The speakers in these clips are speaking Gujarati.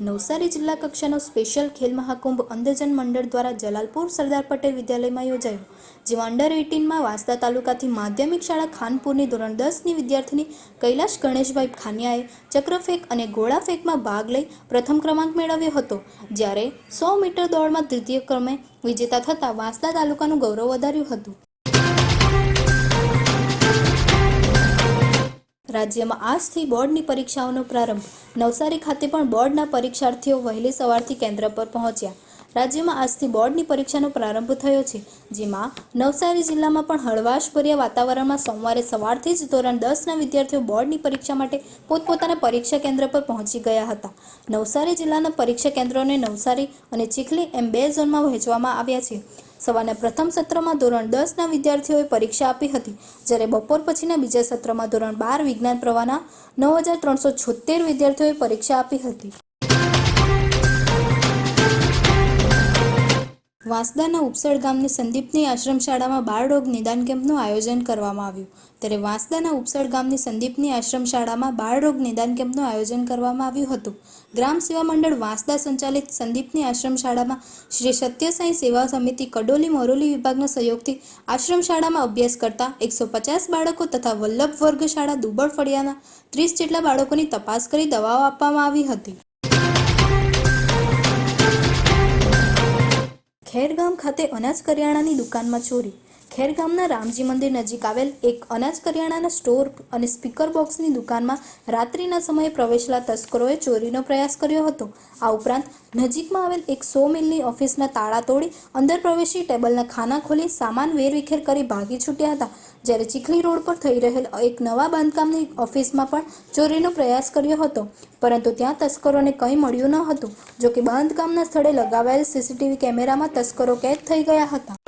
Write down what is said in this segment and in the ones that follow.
નવસારી જિલ્લા કક્ષાનો સ્પેશિયલ ખેલ મહાકુંભ અંધજન મંડળ દ્વારા જલાલપુર સરદાર પટેલ વિદ્યાલયમાં યોજાયો, જેમાં અંડર એઇટીનમાં વાંસદા તાલુકાથી માધ્યમિક શાળા ખાનપુરની ધોરણ દસની વિદ્યાર્થીની કૈલાશ ગણેશભાઈ ખાનિયાએ ચક્રફેંક અને ગોળા ફેંકમાં ભાગ લઈ પ્રથમ ક્રમાંક મેળવ્યો હતો, જ્યારે સો મીટર દોડમાં દ્વિતીય ક્રમે વિજેતા થતાં વાંસદા તાલુકાનું ગૌરવ વધાર્યું હતું. રાજ્યમાં આજથી બોર્ડની પરીક્ષાઓનો પ્રારંભ. નવસારી ખાતે પણ બોર્ડના પરીક્ષાર્થીઓ વહેલી સવારથી કેન્દ્ર પર પહોંચ્યા. રાજ્યમાં આજથી બોર્ડની પરીક્ષાનો પ્રારંભ થયો છે, જેમાં નવસારી જિલ્લામાં પણ હળવાશભર્યા વાતાવરણમાં સોમવારે સવારથી જ ધોરણ દસના વિદ્યાર્થીઓ બોર્ડની પરીક્ષા માટે પોતપોતાના પરીક્ષા કેન્દ્ર પર પહોંચી ગયા હતા. નવસારી જિલ્લાના પરીક્ષા કેન્દ્રોને નવસારી અને ચીખલી એમ બે ઝોનમાં વહેંચવામાં આવ્યા છે. સવારના પ્રથમ સત્રમાં ધોરણ દસના વિદ્યાર્થીઓએ પરીક્ષા આપી હતી, જ્યારે બપોર પછીના બીજા સત્રમાં ધોરણ બાર વિજ્ઞાન પ્રવાહના નવ હજાર ત્રણસો છોતેર વિદ્યાર્થીઓએ પરીક્ષા આપી હતી. વાંસદાના ઉપસળ ગામની સંદીપની આશ્રમ શાળામાં બાળરોગ નિદાન કેમ્પનું આયોજન કરવામાં આવ્યું. ત્યારે વાંસદાના ઉપસળ ગામની સંદીપની આશ્રમ શાળામાં બાળરોગ નિદાન કેમ્પનું આયોજન કરવામાં આવ્યું હતું. ગ્રામ સેવા મંડળ વાંસદા સંચાલિત સંદીપની આશ્રમ શાળામાં શ્રી સત્યસાઈ સેવા સમિતિ કડોલી મોરોલી વિભાગના સહયોગથી આશ્રમ શાળામાં અભ્યાસ કરતા એકસો પચાસ બાળકો તથા વલ્લભ વર્ગ શાળા દુબળ ફળિયાના ત્રીસ જેટલા બાળકોની તપાસ કરી દવાઓ આપવામાં આવી હતી. ખેરગામ ખાતે અનાજ કરિયાણાની દુકાનમાં ચોરી ખેરગામના રામજી મંદિર નજીક આવેલ એક અનાજ કરિયાણાના સ્ટોર અને સ્પીકર બોક્સની દુકાનમાં રાત્રિના સમયે પ્રવેશેલા તસ્કરોએ ચોરીનો પ્રયાસ કર્યો હતો. આ ઉપરાંત નજીકમાં આવેલ એક સો મિલની ઓફિસના તાળા તોડી અંદર પ્રવેશી ટેબલના ખાના ખોલી સામાન વેરવિખેર કરી ભાગી છૂટ્યા હતા. જ્યારે ચીખલી રોડ પર થઈ રહેલ એક નવા બાંધકામની ઓફિસમાં પણ ચોરીનો પ્રયાસ કર્યો હતો. પરંતુ ત્યાં તસ્કરોને કંઈ મળ્યું ન હતું, જોકે બાંધકામના સ્થળે લગાવાયેલ સીસીટીવી કેમેરામાં તસ્કરો કેદ થઈ ગયા હતા.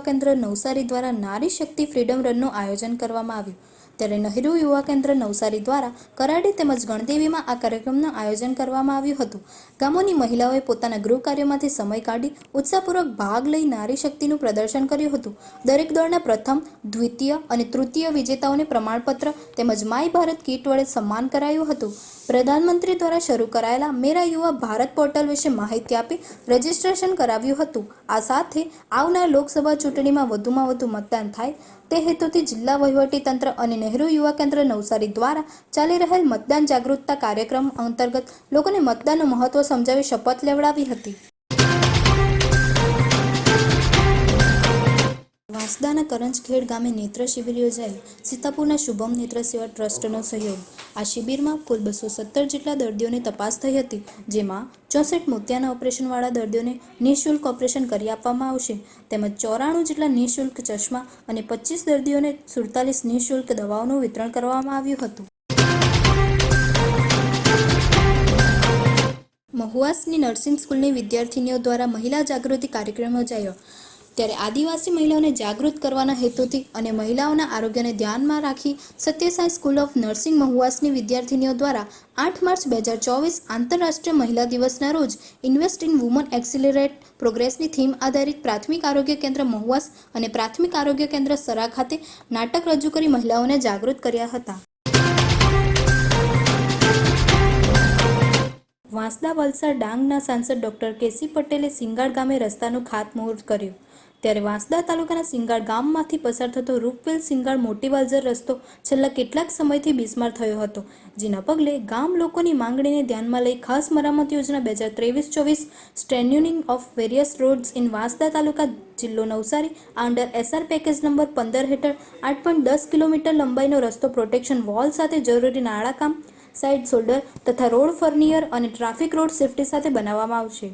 યુવા કેન્દ્ર નવસારી દ્વારા નારી શક્તિ ફ્રીડમ રનનું આયોજન કરવામાં આવ્યું. ત્યારે નહેરુ યુવા કેન્દ્ર નવસારી દ્વારા કરાડી તેમજ ગણદેવીમાં આ કાર્યક્રમનું આયોજન કરવામાં આવ્યું હતું. ગામોની મહિલાઓએ પોતાના ગૃહ કાર્યમાંથી સમય કાઢી ઉત્સાહપૂર્વક ભાગ લઈ નારી શક્તિનું પ્રદર્શન કર્યું હતું. દરેક દળના પ્રથમ, દ્વિતીય અને તૃતીય વિજેતાઓને પ્રમાણપત્ર તેમજ માય ભારત કીટ વડે સન્માન કરાયું હતું. પ્રધાનમંત્રી દ્વારા શરૂ કરાયેલા મેરા યુવા ભારત પોર્ટલ વિશે માહિતી આપી રજીસ્ટ્રેશન કરાવ્યું હતું. આ સાથે આવનાર લોકસભા ચૂંટણીમાં વધુમાં વધુ મતદાન થાય તે હેતુથી જિલ્લા વહીવટીતંત્ર અને નહેરુ યુવા કેન્દ્ર નવસારી દ્વારા ચાલી રહેલ મતદાન જાગૃતતા કાર્યક્રમ અંતર્ગત લોકોને મતદાનનું મહત્વ સમજાવી શપથ લેવડાવી હતી. વાંસદાના કરંજખેડ ગામે નેત્ર શિબિર યોજાઈ. સીતાપુરના શુભમ નેત્ર સેવા ટ્રસ્ટનો સહયોગ. આ શિબિરમાં કુલ બસો સત્તર જેટલા દર્દીઓની તપાસ થઈ હતી, જેમાં ચોસઠ મોતિયાના ઓપરેશનવાળા દર્દીઓને નિઃશુલ્ક ઓપરેશન કરી આપવામાં આવશે. તેમજ ચોરાણું જેટલા નિઃશુલ્ક ચશ્મા અને પચીસ દર્દીઓને સુડતાલીસ નિઃશુલ્ક દવાઓનું વિતરણ કરવામાં આવ્યું હતું. મહુવાસની નર્સિંગ સ્કૂલની વિદ્યાર્થીનીઓ દ્વારા મહિલા જાગૃતિ કાર્યક્રમ યોજાયો. ત્યારે આદિવાસી મહિલાઓને જાગૃત કરવાના હેતુથી અને મહિલાઓના આરોગ્યને ધ્યાનમાં રાખી સત્યસાઈ સ્કૂલ ઓફ નર્સિંગ મહુવાસની વિદ્યાર્થીનીઓ દ્વારા આઠ માર્ચ બે હજાર ચોવીસ આંતરરાષ્ટ્રીય મહિલા દિવસના રોજ ઇન્વેસ્ટ ઇન વુમન એક્સિલરેટ પ્રોગ્રેસની થીમ આધારિત પ્રાથમિક આરોગ્ય કેન્દ્ર મહુવાસ અને પ્રાથમિક આરોગ્ય કેન્દ્ર સરા ખાતે નાટક રજૂ કરી મહિલાઓને જાગૃત કર્યા હતા. વાંસદા વલસાડ ડાંગના સાંસદ ડોક્ટર કેસી પટેલે સિંગાડ ગામે રસ્તાનું ખાતમુહૂર્ત કર્યું. ત્યારે વાંસદા તાલુકાના સિંગાડ ગામમાંથી પસાર થતો રૂપવેલ સિંગાડ મોટી વાલઝર રસ્તો છેલ્લા કેટલાક સમયથી બિસ્માર થયો હતો, જેના પગલે ગામ લોકોની માંગણીને ધ્યાનમાં લઈ ખાસ મરામત યોજના બે હજાર ત્રેવીસ ચોવીસ strengthening of various roads in Vansda taluka જિલ્લો Navsari under SR package number પંદર હેઠળ આઠ પોઈન્ટ દસ કિલોમીટર લંબાઈનો રસ્તો પ્રોટેક્શન વોલ સાથે જરૂરી નાળાકામ સાઇડ શોલ્ડર તથા રોડ ફર્નિયર અને ટ્રાફિક રોડ સેફટી સાથે બનાવવામાં આવશે.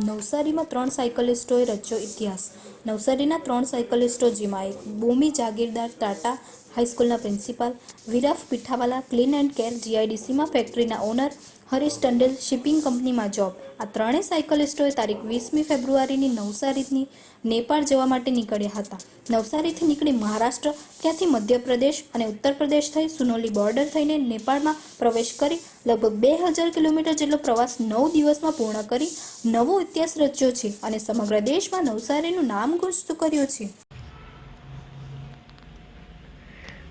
નવસારીમાં ત્રણ સાયકલિસ્ટોએ રચ્યો ઇતિહાસ. નવસારીના ત્રણ સાયકલિસ્ટો જેમાં એક Bomi Jagirdar Tata હાઈસ્કૂલના principal Viraf Pithawala, clean and care જીઆઈડીસીમાં ફેક્ટરીના ઓનર હરીશ ટંડેલ શિપિંગ કંપનીમાં જોબ. આ ત્રણેય સાયકલિસ્ટોએ તારીખ વીસમી ફેબ્રુઆરીની નવસારીની નેપાળ જવા માટે નીકળ્યા હતા. નવસારીથી નીકળી મહારાષ્ટ્ર, ત્યાંથી મધ્યપ્રદેશ અને ઉત્તર પ્રદેશ થઈ સુનોલી બોર્ડર થઈને નેપાળમાં પ્રવેશ કરી, લગભગ બે હજાર કિલોમીટર જેટલો પ્રવાસ નવ દિવસમાં પૂર્ણ કરી, નવો ઇતિહાસ રચ્યો છે અને સમગ્ર દેશમાં નવસારીનું નામ ગુંજતું કર્યું છે.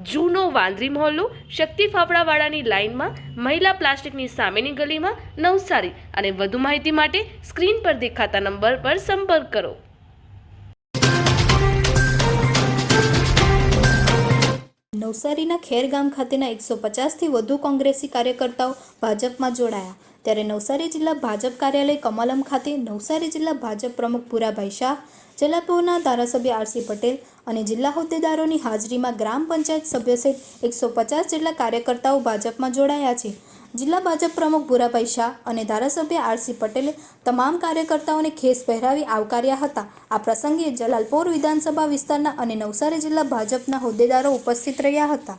જૂનો વાંદરી મહોલ્લો શક્તિ ફાફડાવાળાની લાઇનમાં મહિલા પ્લાસ્ટિકની સામેની ગલીમાં નવસારી અને વધુ માહિતી માટે સ્ક્રીન પર દેખાતા નંબર પર સંપર્ક કરો. નવસારીના ખેરગામ ખાતેના એકસો પચાસથી વધુ કોંગ્રેસી કાર્યકર્તાઓ ભાજપમાં જોડાયા. ત્યારે નવસારી જિલ્લા ભાજપ કાર્યાલય કમલમ ખાતે નવસારી જિલ્લા ભાજપ પ્રમુખ પુરાભાઈ શાહ, જલાપુરના ધારાસભ્ય આરસી પટેલ અને જિલ્લા હોદ્દેદારોની હાજરીમાં ગ્રામ પંચાયત સભ્ય સહિત એકસો પચાસ જેટલા કાર્યકર્તાઓ ભાજપમાં જોડાયા છે. જિલ્લા ભાજપ પ્રમુખ ભૂરાભાઈ શાહ અને ધારાસભ્ય આરસી પટેલે તમામ કાર્યકર્તાઓને ખેસ પહેરાવી આવકાર્યા હતા. આ પ્રસંગે જલાલપોર વિધાનસભા વિસ્તારના અને નવસારી જિલ્લા ભાજપના હોદ્દેદારો ઉપસ્થિત રહ્યા હતા.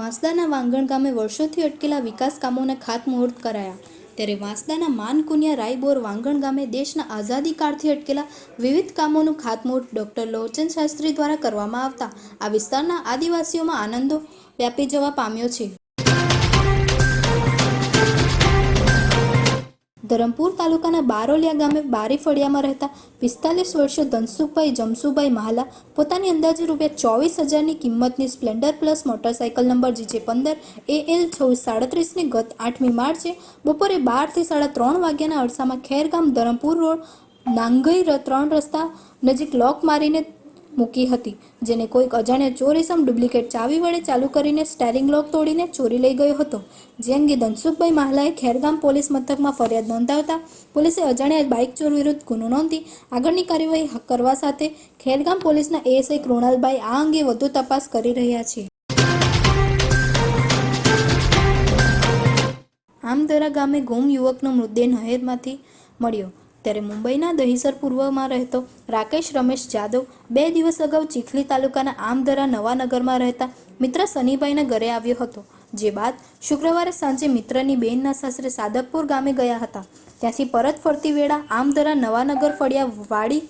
વાંસદાના વાંગણ ગામે વર્ષોથી અટકેલા વિકાસ કામોના ખાતમુહૂર્ત કરાયા. ત્યારે વાંસદાના માનકુનિયા રાયબોર વાંગણ ગામે દેશના આઝાદી કાળથી અટકેલા વિવિધ કામોનું ખાતમુહૂર્ત ડોક્ટર લોચન શાસ્ત્રી દ્વારા કરવામાં આવતા આ વિસ્તારના આદિવાસીઓમાં આનંદો વ્યાપી જવા પામ્યો છે. ધરમપુર તાલુકાના બારોલિયા ગામે બારી ફળિયામાં રહેતા પિસ્તાલીસ વર્ષીય ધનસુખભાઈ જમસુભાઈ મહાલા પોતાની અંદાજે રૂપિયા ચોવીસ હજારની કિંમતની splendor plus motorcycle number GJ પંદર એ એલ છવ્વીસ સાડત્રીસની ગત આઠમી માર્ચે બપોરે બારથી સાડા ત્રણ વાગ્યાના અરસામાં ખેરગામ ધરમપુર રોડ નાંગઈ ત્રણ રસ્તા નજીક લોક મારીને મૂકી હતી, જેને કોઈક અજાણ્યા ચોરીસમ ડુપ્લિકેટ ચાવી વડે ચાલુ કરીને સ્ટેરિંગ લોક તોડીને ચોરી લઈ ગયો હતો. જે અંગે ધનસુખભાઈ માહલાએ ખેરગામ પોલીસ મથકમાં ફરિયાદ નોંધાવતા પોલીસે અજાણ્યા બાઇક ચોર વિરુદ્ધ ગુનો નોંધી આગળની કાર્યવાહી કરવા સાથે ખેરગામ પોલીસના એએસઆઈ કૃણાલભાઈ આ અંગે વધુ તપાસ કરી રહ્યા છે. આમદરા ગામે ગુમ યુવકનો મૃતદેહ નહેરમાંથી મળ્યો. ત્યારે મુંબઈના દહીસર પૂર્વમાં રહેતો રાકેશ રમેશ જાદવ બે દિવસ અગાઉ ચીખલી તાલુકાના આમધરા નવાનગરમાં રહેતા મિત્ર સનીભાઈના ઘરે આવ્યો હતો, જે બાદ શુક્રવારે સાંજે મિત્રની બેનના સાસરે સાદકપુર ગામે ગયા હતા. ત્યાંથી પરત ફરતી વેળા આમધરા નવાનગર ફળિયા વાડી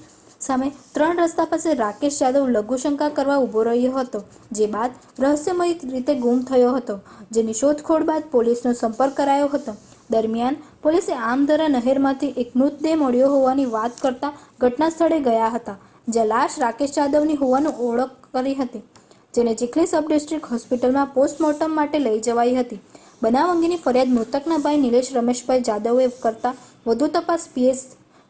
સામે ત્રણ રસ્તા પાસે રાકેશ યાદવ લઘુશંકા કરવા ઊભો રહ્યો હતો, જે બાદ રહસ્યમય રીતે ગુમ થયો હતો, જેની શોધખોળ બાદ પોલીસનો સંપર્ક કરાયો હતો. દરમિયાન પોલીસે આમદરા નહેરમાંથી એક મૃતદેહ મળ્યો હોવાની વાત કરતા ઘટના સ્થળે ગયા હતા, જ્યાં લાશ રાકેશ જાદવની હોવાનું ઓળખ કરી હતી, જેને ચીખલી સબ ડિસ્ટ્રિક્ટ હોસ્પિટલમાં પોસ્ટમોર્ટમ માટે લઈ જવાઈ હતી. બનાવ અંગેની ફરિયાદ મૃતકના ભાઈ નિલેશ રમેશભાઈ જાદવે કરતા વધુ તપાસ પીએસ,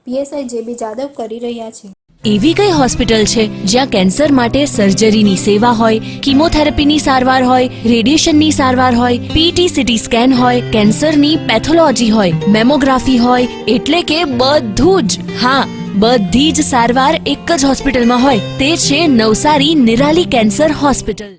પીએસઆઈ જેબી જાદવ કરી રહ્યા છે. એવી કઈ હોસ્પિટલ છે જ્યાં કેન્સર માટે સર્જરીની સેવા હોય, કિમોથેરાપીની સારવાર હોય, રેડિયેશનની સારવાર હોય પીટી સીટી સ્કેન હોય, કેન્સરની પેથોલોજી હોય, મેમોગ્રાફી હોય, એટલે કે બધું જ. હા, બધી જ સારવાર એક જ હોસ્પિટલમાં હોય, તે છે Navsari Nirali cancer hospital.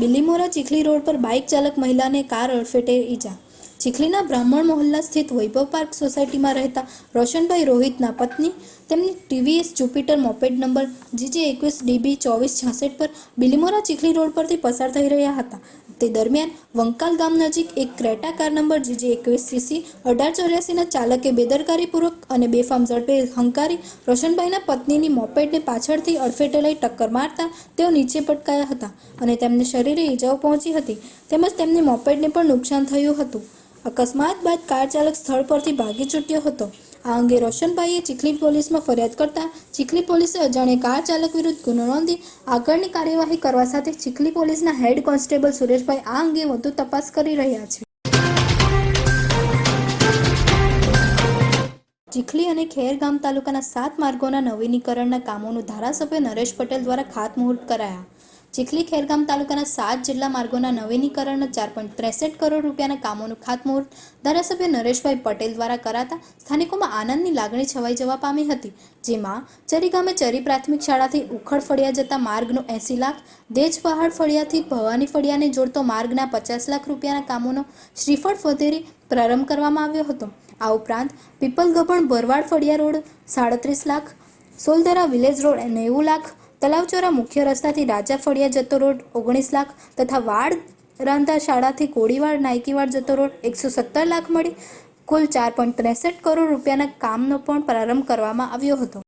Bilimora Chikhli road પર બાઇક ચાલક મહિલાને કાર અડફેટે ઈજા. ચીખલીના બ્રાહ્મણ મોહલ્લા સ્થિત વૈભવ પાર્ક સોસાયટીમાં રહેતા રોશનભાઈ રોહિતના પત્ની, તેમની TVS Jupiter moped number GJ એકવીસ ડીબી ચોવીસ છાસઠ પર બિલીમોરા ચીખલી રોડ પરથી પસાર થઈ રહ્યા હતા. તે દરમિયાન વંકાલ ગામ નજીક એક ક્રેટા કાર નંબર જીજે એકવીસ સીસી, અઢાર ચોર્યાસીના ચાલકે બેદરકારીપૂર્વક અને બેફામ ઝડપે હંકારી રોશનભાઈના પત્નીની મોપેડને પાછળથી અડફેટે લઈ ટક્કર મારતા તેઓ નીચે પટકાયા હતા અને તેમને શરીરે ઈજાઓ પહોંચી હતી. તેમજ તેમની મોપેડને પણ નુકસાન થયું હતું. અકસ્માત બાદ કાર ચાલક સ્થળ પરથી ભાગી છૂટ્યો હતો. આ અંગે રોશનભાઈએ ચીખલી પોલીસમાં ફરિયાદ કરતા ચીખલી પોલીસે અજાણે કાર ચાલક વિરુદ્ધ ગુનો નોંધી આગળની કાર્યવાહી કરવા સાથે ચીખલી પોલીસના હેડ કોન્સ્ટેબલ સુરેશભાઈ આ અંગે વધુ તપાસ કરી રહ્યા છે. ચીખલી અને ખેરગામ તાલુકાના સાત માર્ગોના નવીનીકરણના કામોનું ધારાસભ્ય નરેશ પટેલ દ્વારા ખાતમુહૂર્ત કરાયા. ચીખલી ખેરગામ તાલુકાના સાત જિલ્લા માર્ગોના નવીનીકરણના ચાર પોઈન્ટ ત્રેસઠ કરોડ રૂપિયાના કામોનું ખાતમુહૂર્ત ધારાસભ્ય નરેશભાઈ પટેલ દ્વારા કરાતા સ્થાનિકોમાં આનંદની લાગણી છવાઈ જવા પામી હતી, જેમાં ચરી ગામે ચરી પ્રાથમિક શાળાથી ઉખડ ફળિયા જતા માર્ગનો એંસી લાખ, દેજ પહાડ ફળિયાથી ભવાની ફળિયાને જોડતો માર્ગના પચાસ લાખ રૂપિયાના કામોનો શ્રીફળ વધેરી પ્રારંભ કરવામાં આવ્યો હતો. આ ઉપરાંત પીપલ ગભણ ભરવાડ ફળિયા રોડ સાડત્રીસ લાખ સોલદરા વિલેજ રોડ નેવું લાખ તલાવચોરા મુખ્ય રસ્તાથી રાજા ફળિયા જતો રોડ ઓગણીસ લાખ તથા વાડ રાંધા શાળાથી કોળીવાડ નાયકીવાડ જતો રોડ એકસો સત્તર લાખ મળી. કુલ ચાર પોઈન્ટ ત્રેસઠ કરોડ રૂપિયાના કામનો પણ પ્રારંભ કરવામાં આવ્યો હતો.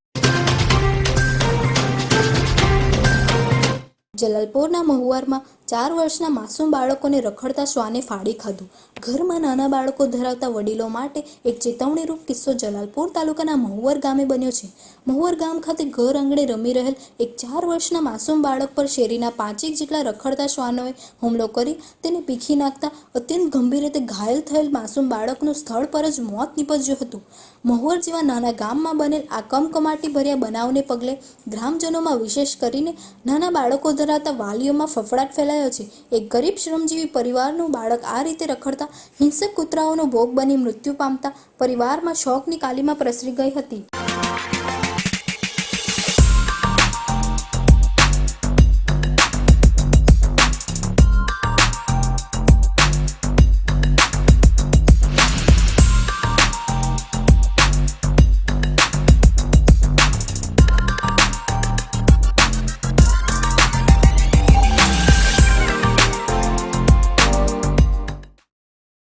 જલાલપોરના મહુવારમાં ચાર વર્ષના માસૂમ બાળકોને રખડતા શ્વાને ફાડી ખાધું. ઘરમાં નાના બાળકો ધરાવતા વડીલો માટે એક ચેતવણીરૂપ કિસ્સો જલાલપુર તાલુકાના મહુવર ગામે બન્યો છે. મહુવર ગામ ખાતે ઘર આંગણે રમી રહેલ એક ચાર વર્ષના માસૂમ બાળક પર શેરીના પાંચેક જેટલા રખડતા શ્વાનોએ હુમલો કરી તેને પીખી નાખતા અત્યંત ગંભીર રીતે ઘાયલ થયેલ માસૂમ બાળકનું સ્થળ પર જ મોત નીપજ્યું હતું. મહુવર જેવા નાના ગામમાં બનેલ આ કમકમાટી ભર્યા બનાવને પગલે ગ્રામજનોમાં વિશેષ કરીને નાના બાળકો ધરાવતા વાલીઓમાં ફફડાટ ફેલાયો છે. એક ગરીબ શ્રમજીવી પરિવારનું બાળક આ રીતે રખડતા હિંસક કૂતરાઓનો ભોગ બની મૃત્યુ પામતા પરિવારમાં શોકની કાલીમાં પ્રસરી ગઈ હતી.